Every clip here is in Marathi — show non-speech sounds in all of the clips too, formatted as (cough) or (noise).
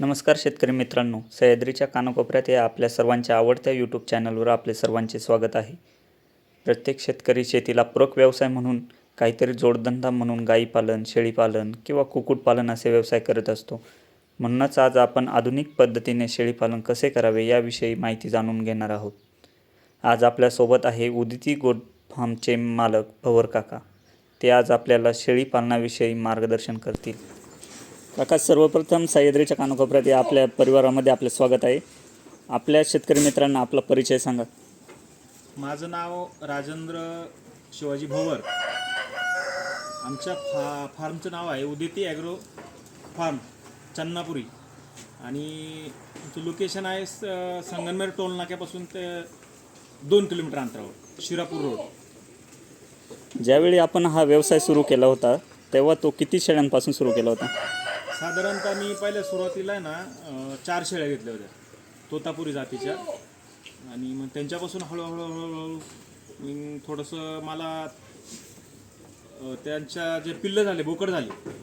नमस्कार शेतकरी मित्रांनो सह्याद्रीच्या कानाकोपऱ्यात या आपल्या सर्वांच्या आवडत्या यूट्यूब चॅनलवर आपले सर्वांचे स्वागत आहे. प्रत्येक शेतकरी शेतीला पूरक व्यवसाय म्हणून काहीतरी जोडधंदा म्हणून गाईपालन शेळीपालन किंवा कुक्कुटपालन असे व्यवसाय करत असतो. म्हणूनच आज आपण आधुनिक पद्धतीने शेळीपालन कसे करावे याविषयी माहिती जाणून घेणार आहोत. आज आपल्यासोबत आहे उदिती गोड फार्मचे मालक भवर काका. ते आज आपल्याला शेळीपालनाविषयी मार्गदर्शन करतील. काका सर्वप्रथम सह्याद्रीच्या कानाकोपऱ्यात या आपल्या परिवारामध्ये आपले स्वागत आहे. आपल्या शेतकरी मित्रांना आपला परिचय सांगा. माझं नाव राजेंद्र शिवाजी भोवर. आमच्या फा फार्मचं नाव आहे उदिती ॲग्रो फार्म चन्नापुरी. आणि तुमचं लोकेशन आहे स- संगमनेर टोल नाक्यापासून ते दोन किलोमीटर अंतरावर शिरापूर रोड. ज्यावेळी आपण हा व्यवसाय सुरू केला होता तेव्हा तो किती शेळ्यांपासून सुरू केला होता? साधारणतः मी पहिल्या सुरुवातीला आहे ना चार शेळ्या घेतल्या होत्या. तोतापुरी जातीच्या. आणि मग त्यांच्यापासून हळूहळू हळूहळू थोडंसं मला त्यांच्या जे पिल्लं झाले बोकड झाले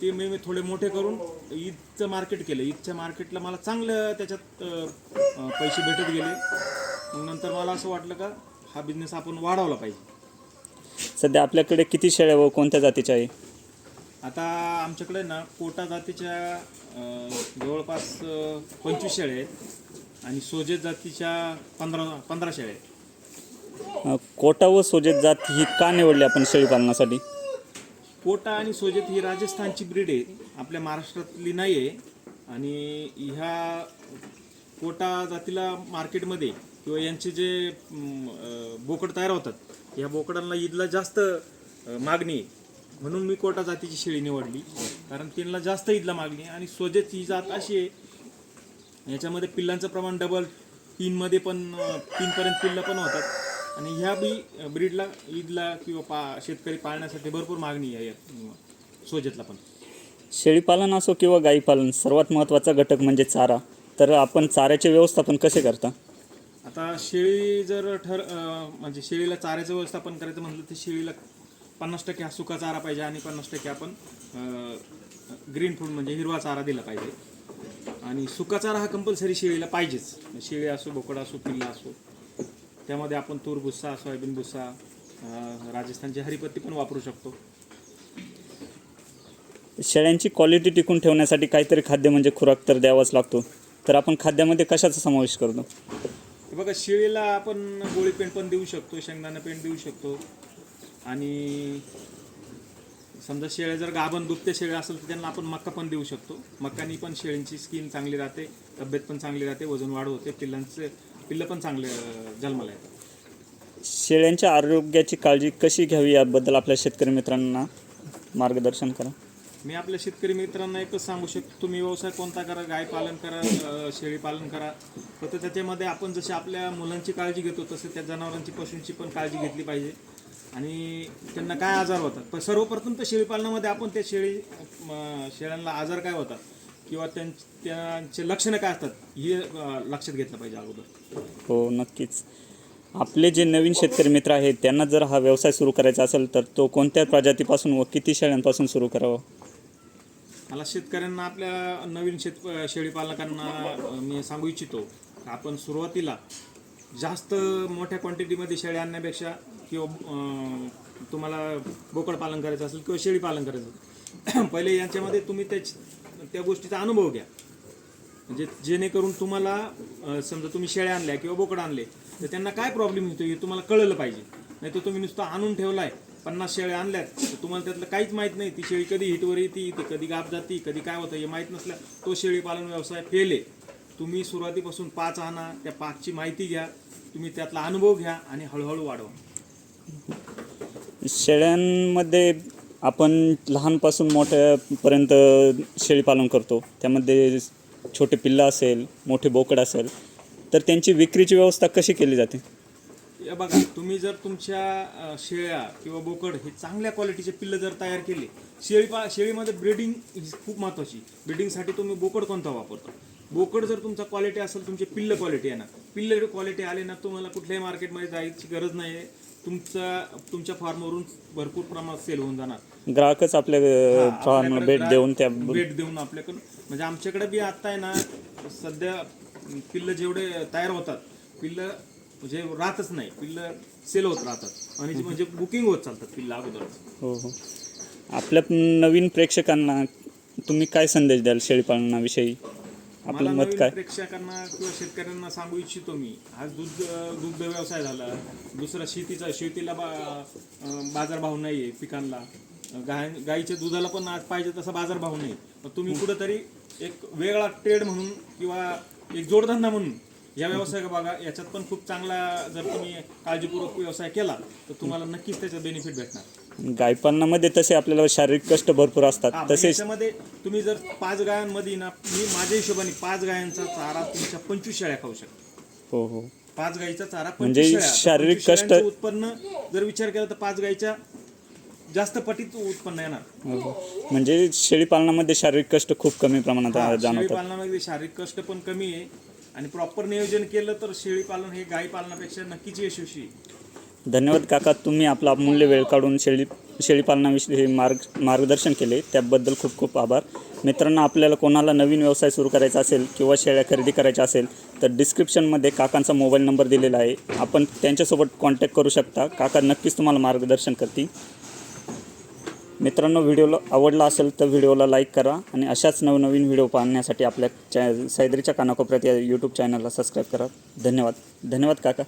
ते मी मी थोडे मोठे करून ईदचं मार्केट केलं. ईदच्या मार्केटला मला चांगलं त्याच्यात पैसे भेटत गेले. मग नंतर मला असं वाटलं का हा बिझनेस आपण वाढवला पाहिजे. सध्या आपल्याकडे किती शेळ्या व कोणत्या जातीच्या आहे? आता आमच्याकडे ना कोटा जातीच्या अं, जवळपास अं, पंचवीस शेळ्या आहेत आणि सोजेत जातीच्या पंधरा पंधरा शेळ्या आहेत. अ, कोटा व सोजेत जात ही का निवडली आपण शेळीपालनासाठी कोटा आणि सोजेत ही राजस्थानची ब्रीड आहे. आपल्या महाराष्ट्रातली नाही आहे. आणि ह्या कोटा जातीला मार्केटमध्ये किंवा यांचे जे अं, बोकड तयार होतात ह्या बोकडांना ईदला जास्त अं, मागणी आहे. म्हणून मी कोटा जातीची शेळी निवडली. कारण त्यांना जास्त ईदला मागणी आणि सोजेत ही जात अशी आहे. याच्यामध्ये पिल्लांचं प्रमाण डबल तीनमध्ये पण तीनपर्यंत पिल्लं पण होतात. आणि ह्या बी ब्रीडला ईदला किंवा पा शेतकरी पाळण्यासाठी भरपूर मागणी आहे या, अं, सोजेतला पण शेळीपालन असो किंवा गाईपालन सर्वात महत्त्वाचा घटक म्हणजे चारा. तर आपण चाऱ्याचे व्यवस्थापन कसे करता? आता शेळी जर ठर म्हणजे शेळीला चाऱ्याचं व्यवस्थापन करायचं म्हटलं तर शेळीला पन्नास टक्के हा सुका चारा पाहिजे आणि पन्नास टक्के आपण ग्रीन फूड म्हणजे हिरवा चारा दिला पाहिजे. आणि सुका चारा हा कंपल्सरी शेळीला पाहिजेच. शेळी असो बोकड असो पिल्ला असो त्यामध्ये आपण तूर भुस्सा सोयाबीन भुस्सा राजस्थानची हरिपत्ती पण वापरू शकतो. शेळ्यांची क्वालिटी टिकून ठेवण्यासाठी काहीतरी खाद्य म्हणजे खुराक तर द्यावाच लागतो. तर आपण खाद्यामध्ये कशाचा समावेश करतो? बघा शेळीला आपण गोळी पेंट पण देऊ शकतो शेंगदाणा पेंट देऊ शकतो. आणि समजा शेळ्या जर गाभण दुभत्या शेळ्या असेल तर त्यांना आपण मक्का पण देऊ शकतो. मक्कानी पण शेळींची स्किन चांगली राहते तब्येत पण चांगली राहते वजन वाढ होते पिल्लांचे पिल्लं पण चांगले जन्माला येतात. शेळ्यांच्या आरोग्याची काळजी कशी घ्यावी याबद्दल आपल्या शेतकरी मित्रांना मार्गदर्शन करा. मी आपल्या शेतकरी मित्रांना एकच सांगू शकतो तुम्ही व्यवसाय कोणता करा गाय पालन करा शेळी पालन करा. फक्त त्याच्यामध्ये आपण जसे आपल्या मुलांची काळजी घेतो तसे त्या जनावरांची पशूंची पण काळजी घेतली पाहिजे. आणि त्यांना काय आजार होतात? पण सर्वप्रथम तर शेळी पालनामध्ये आपण त्या शेळी शेळ्यांना आजार काय होतात? किंवा त्यां त्यांचे लक्षणं काय असतात? हे लक्षात घेतलं पाहिजे अगोदर. हो नक्कीच. आपले जे नवीन शेतकरी मित्र आहेत त्यांना जर हा व्यवसाय सुरू करायचा असेल तर तो कोणत्या प्रजातीपासून व किती शेळ्यांपासून सुरू करावा? मला शेतकऱ्यांना आपल्या नवीन शेत शेळी पालकांना अं, मी सांगू इच्छितो आपण सुरुवातीला जास्त मोठ्या क्वांटिटीमध्ये शेळ्या आणण्यापेक्षा किंवा तुम्हाला बोकड पालन करायचं असेल किंवा शेळी पालन करायचं असेल (clears throat) पहिले यांच्यामध्ये तुम्ही त्या त्या गोष्टीचा अनुभव घ्या. म्हणजे जेणेकरून तुम्हाला समजा तुम्ही शेळ्या आणल्या किंवा बोकड आणले तर त्यांना काय प्रॉब्लेम होतो हे तुम्हाला कळलं पाहिजे. नाही तर तुम्ही नुसतं आणून ठेवलाय पन्नास शेळ्या आणल्यात तर तुम्हाला त्यातलं काहीच माहीत नाही. ती शेळी कधी हिटवर येते ती कधी गाप जाती कधी काय होतं हे माहीत नसल्या तो शेळी पालन व्यवसाय फेल आहे. तुम्ही सुरुवातीपासून पाच आणा त्या पाचची माहिती घ्या तुम्ही त्यातला अनुभव घ्या आणि हळूहळू वाढवा. शेळ्यांमध्ये आपण लहानपासून मोठ्यापर्यंत शेळीपालन करतो. त्यामध्ये छोटे पिल्लं असेल मोठे बोकड असेल तर त्यांची विक्रीची व्यवस्था कशी केली जाते? या बघा तुम्ही जर तुमच्या शेळ्या किंवा बोकड हे चांगल्या क्वालिटीचे पिल्लं जर तयार केले शेळी पा शेळीमध्ये ब्रीडिंग ही खूप महत्त्वाची ब्रीडिंगसाठी तुम्ही बोकड कोणता वापरतो? बोकड जर तुमचा क्वालिटी असेल तुमचे पिल्ल क्वालिटी आहे ना. पिल्ल क्वालिटी आले ना तुम्हाला कुठल्याही मार्केटमध्ये जायची गरज नाही आहे तुमचा तुमच्या फार्मवरून भरपूर प्रमाणात सेल होऊन जाणार. ग्राहकच आपल्या फार्म भेट देऊन त्या भेट देऊन आपल्याकडून. म्हणजे आमच्याकडे बी आता आहे ना सध्या पिल्लं जेवढे तयार होतात पिल्लं म्हणजे राहतच नाही. पिल्लं सेल होत राहतात. आणि म्हणजे बुकिंग होत चालतात पिल्लं अगोदरच. हो हो. आपल्या नवीन प्रेक्षकांना तुम्ही काय संदेश द्याल शेळीपालनाविषयी? आपलं मला मत नवीन काय? प्रेक्षकांना किंवा शेतकऱ्यांना सांगू इच्छितो मी. आज दूध दुग्ध व्यवसाय झाला. दुसरा शेतीचा शेतीला बा अं, बाजारभाव नाही आहे पिकांना. गाय गाईच्या दुधाला पण आज पाहिजे तसा बाजारभाव नाही. पण तुम्ही कुठंतरी एक वेगळा ट्रेड म्हणून किंवा एक जोडधंदा म्हणून या व्यवसाय बघा. याच्यात पण खूप चांगला जर तुम्ही काळजीपूर्वक व्यवसाय केला तर तुम्हाला नक्कीच त्याचा बेनिफिट भेटणार. गायपालनामध्ये तसे आपल्याला शारीरिक कष्ट भरपूर असतात हा, म्हणजे तसेच याच्यामध्ये तुम्ही जर पाच गायांमध्ये ना मी माझ्या हिशोबाने पाच गायांचा चारा तुमच्या पंचवीस शेळ्या खाऊ शकता हो हो पाच गाईचा चारा म्हणजे 25 शेळ्या. शारीरिक 25 कष्ट- शेळ्यांचं उत्पन्न जर विचार केला तर पाच गाईच्या जास्त पटीत उत्पन्न येणार हो, हो. म्हणजे शेळीपालनामध्ये शारीरिक कष्ट खूप कमी प्रमाणात शेळी जाणवतात पालनामध्ये शारीरिक कष्ट पण कमी आहे आणि प्रॉपर नियोजन केलं तर शेळी पालन हे गाई पालनापेक्षा नक्कीच यशस्वी आहे. धन्यवाद काका तुम्ही आपला अमूल्य वेळ काढून शेळी शेळीपालनाविषयी मार्ग मार्गदर्शन केले त्याबद्दल खूप खूप आभार. मित्रांनो आपल्याला कोणाला नवीन व्यवसाय सुरू करायचा असेल किंवा शेळ्या खरेदी करायच्या असेल तर डिस्क्रिप्शनमध्ये काकांचा मोबाईल नंबर दिलेला आहे. आपण त्यांच्यासोबत कॉन्टॅक्ट करू शकता. काका नक्कीच तुम्हाला मार्गदर्शन करतील. मित्रांनो व्हिडिओला आवडला असेल तर व्हिडिओला लाईक करा आणि अशाच नवनवीन व्हिडिओ पाहण्यासाठी आपल्या चॅ सैद्रीच्या कानाकोपऱ्यात या यूट्यूब चॅनलला सबस्क्राईब करा. धन्यवाद. धन्यवाद काका.